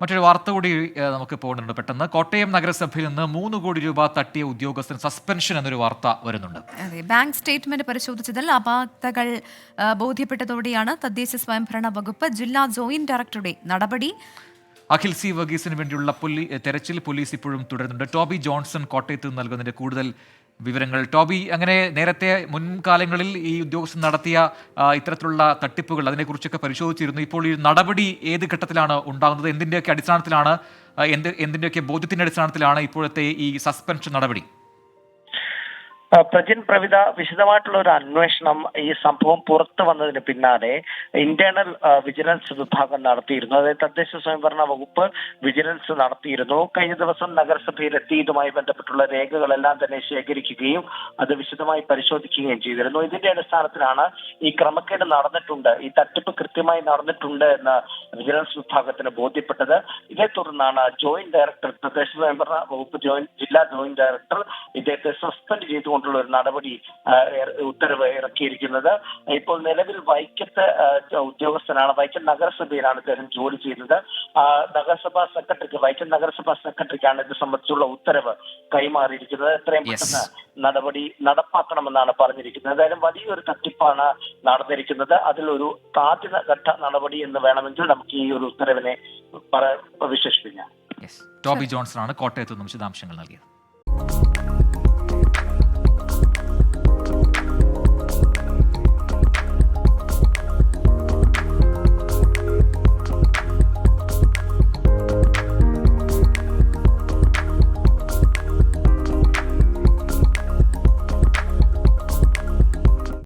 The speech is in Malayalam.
മറ്റൊരു വാർത്ത കൂടി നമുക്ക് പോകുന്നുണ്ട് പെട്ടെന്ന് കോട്ടയം നഗരസഭയിൽ നിന്ന് മൂന്ന് കോടി രൂപ തട്ടിയ ഉദ്യോഗസ്ഥൻ സസ്പെൻഷൻ എന്നൊരു വാർത്ത വരുന്നുണ്ട്. അതെ ബാങ്ക് സ്റ്റേറ്റ്മെന്റ് പരിശോധിച്ചതിൽ അപാകതകൾ ബോധ്യപ്പെട്ടതോടെയാണ് തദ്ദേശ സ്വയംഭരണ വകുപ്പ് ജില്ലാ ജോയിന്റ് ഡയറക്ടറുടെ നടപടി. അഖിൽ സി വഗീസിന് വേണ്ടിയുള്ള തെരച്ചിൽ പോലീസ് ഇപ്പോഴും തുടരുന്നുണ്ട്. ടോബി ജോൺസൺ കോട്ടയത്ത് നിന്ന് നൽകുന്നതിന്റെ കൂടുതൽ വിവരങ്ങൾ. ടോബി അങ്ങനെ നേരത്തെ മുൻകാലങ്ങളിൽ ഈ ഉദ്യോഗസ്ഥൻ നടത്തിയ ഇത്തരത്തിലുള്ള തട്ടിപ്പുകൾ അതിനെക്കുറിച്ചൊക്കെ പരിശോധിച്ചിരുന്നു. ഇപ്പോൾ ഈ നടപടി ഏത് ഘട്ടത്തിലാണ് ഉണ്ടാകുന്നത്? എന്തിന്റെയൊക്കെ അടിസ്ഥാനത്തിലാണ് എന്ത് എന്തിന്റെയൊക്കെ ബോധ്യത്തിന്റെ അടിസ്ഥാനത്തിലാണ് ഇപ്പോഴത്തെ ഈ സസ്പെൻഷൻ നടപടി? പ്രജിൻ പ്രവിത വിശദമായിട്ടുള്ള ഒരു അന്വേഷണം ഈ സംഭവം പുറത്തു വന്നതിന് പിന്നാലെ ഇന്റേണൽ വിജിലൻസ് വിഭാഗം നടത്തിയിരുന്നു. അതായത് തദ്ദേശ സ്വയംഭരണ വകുപ്പ് വിജിലൻസ് നടത്തിയിരുന്നു. കഴിഞ്ഞ ദിവസം നഗരസഭയിലെത്തി. ഇതുമായി ബന്ധപ്പെട്ടുള്ള രേഖകളെല്ലാം തന്നെ ശേഖരിക്കുകയും അത് വിശദമായി പരിശോധിക്കുകയും ചെയ്തിരുന്നു. ഇതിന്റെ അടിസ്ഥാനത്തിലാണ് ഈ ക്രമക്കേട് നടന്നിട്ടുണ്ട്. ഈ തട്ടിപ്പ് കൃത്യമായി നടന്നിട്ടുണ്ട് എന്ന് വിജിലൻസ് വിഭാഗത്തിന് ബോധ്യപ്പെട്ടത്. ഇതേ തുടർന്നാണ് ജോയിന്റ് ഡയറക്ടർ തദ്ദേശ സ്വയംഭരണ വകുപ്പ് ജോയിന്റ് ജില്ലാ ജോയിന്റ് ഡയറക്ടർ ഇദ്ദേഹത്തെ സസ്പെൻഡ് ചെയ്തുകൊണ്ടുള്ള ഒരു നടപടി ഉത്തരവ് ഇറക്കിയിരിക്കുന്നത്. ഇപ്പോൾ നിലവിൽ വൈക്കത്ത് ഉദ്യോഗസ്ഥനാണ് വൈക്കം നഗരസഭയിലാണ് ഇദ്ദേഹം ജോലി ചെയ്യുന്നത്. നഗരസഭാ സെക്രട്ടറിക്ക് വൈക്കം നഗരസഭാ സെക്രട്ടറിക്കാണ് ഇത് സംബന്ധിച്ചുള്ള ഉത്തരവ് കൈമാറിയിരിക്കുന്നത്. എത്രയും പെട്ടെന്ന് നടപടി നടപ്പാക്കണമെന്നാണ് പറഞ്ഞിരിക്കുന്നത്. ഏതായാലും വലിയൊരു തട്ടിപ്പാണ് നടന്നിരിക്കുന്നത്. അതിലൊരു പ്രാഥമിക നടപടി എന്ന് വേണമെങ്കിൽ നമുക്ക് ഈ ഒരു ഉത്തരവിനെ വിശേഷിപ്പിക്കാം. ടോബി ജോൺസൺ ആണ് കോട്ടയത്ത് നിന്നും വിശദാംശങ്ങൾ നൽകിയത്.